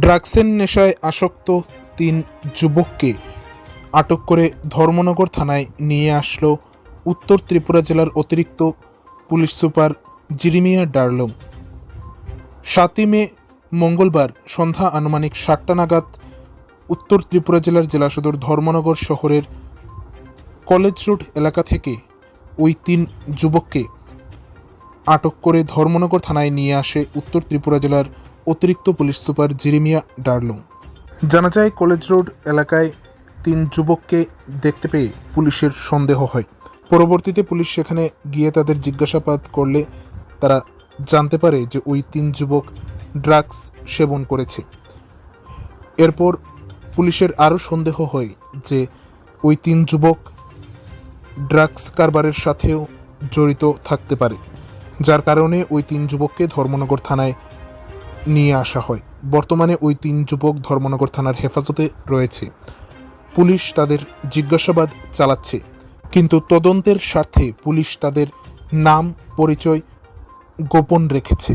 ড্রাগসের নেশায় আসক্ত তিন যুবককে আটক করে ধর্মনগর থানায় নিয়ে আসলো উত্তর ত্রিপুরা জেলার অতিরিক্ত পুলিশ সুপার জিরিমিয়া ডার্লং। সাতই মে, মঙ্গলবার সন্ধ্যা আনুমানিক সাতটা নাগাদ উত্তর ত্রিপুরা জেলার জেলা সদর ধর্মনগর শহরের কলেজ রোড এলাকা থেকে ওই তিন যুবককে আটক করে ধর্মনগর থানায় নিয়ে আসে উত্তর ত্রিপুরা জেলার অতিরিক্ত পুলিশ সুপার জিরিমিয়া ডার্লং। জানা যায়, কলেজ রোড এলাকায় তিন যুবককে দেখতে পেয়ে পুলিশের সন্দেহ হয়। পরবর্তীতে পুলিশ সেখানে গিয়ে তাদের জিজ্ঞাসাবাদ করলে তারা জানতে পারে যে ওই তিন যুবক ড্রাগস সেবন করেছে। এরপর পুলিশের আরও সন্দেহ হয় যে ওই তিন যুবক ড্রাগস কারবারের সাথেও জড়িত থাকতে পারে, যার কারণে ওই তিন যুবককে ধর্মনগর থানায় নিয়ে আসা হয়। বর্তমানে ওই তিন যুবক ধর্মনগর থানার হেফাজতে রয়েছে। পুলিশ তাদের জিজ্ঞাসাবাদ চালাচ্ছে, কিন্তু তদন্তের স্বার্থে পুলিশ তাদের নাম, পরিচয় গোপন রেখেছে।